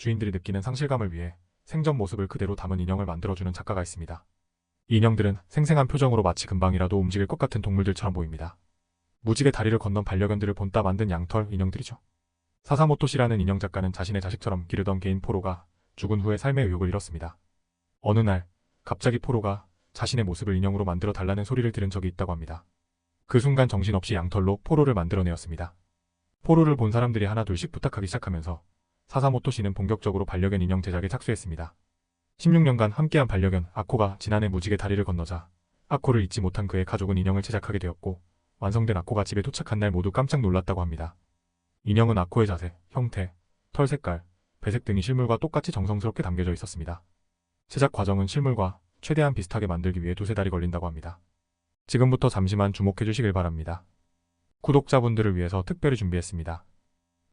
주인들이 느끼는 상실감을 위해 생전 모습을 그대로 담은 인형을 만들어주는 작가가 있습니다. 이 인형들은 생생한 표정으로 마치 금방이라도 움직일 것 같은 동물들처럼 보입니다. 무지개 다리를 건넌 반려견들을 본따 만든 양털 인형들이죠. 사사모토 씨라는 인형 작가는 자신의 자식처럼 기르던 개인 포로가 죽은 후에 삶의 의욕을 잃었습니다. 어느 날 갑자기 포로가 자신의 모습을 인형으로 만들어 달라는 소리를 들은 적이 있다고 합니다. 그 순간 정신없이 양털로 포로를 만들어내었습니다. 포로를 본 사람들이 하나 둘씩 부탁하기 시작하면서 사사모토 씨는 본격적으로 반려견 인형 제작에 착수했습니다. 16년간 함께한 반려견 아코가 지난해 무지개 다리를 건너자 아코를 잊지 못한 그의 가족은 인형을 제작하게 되었고 완성된 아코가 집에 도착한 날 모두 깜짝 놀랐다고 합니다. 인형은 아코의 자세, 형태, 털 색깔, 배색 등이 실물과 똑같이 정성스럽게 담겨져 있었습니다. 제작 과정은 실물과 최대한 비슷하게 만들기 위해 두세 달이 걸린다고 합니다. 지금부터 잠시만 주목해 주시길 바랍니다. 구독자분들을 위해서 특별히 준비했습니다.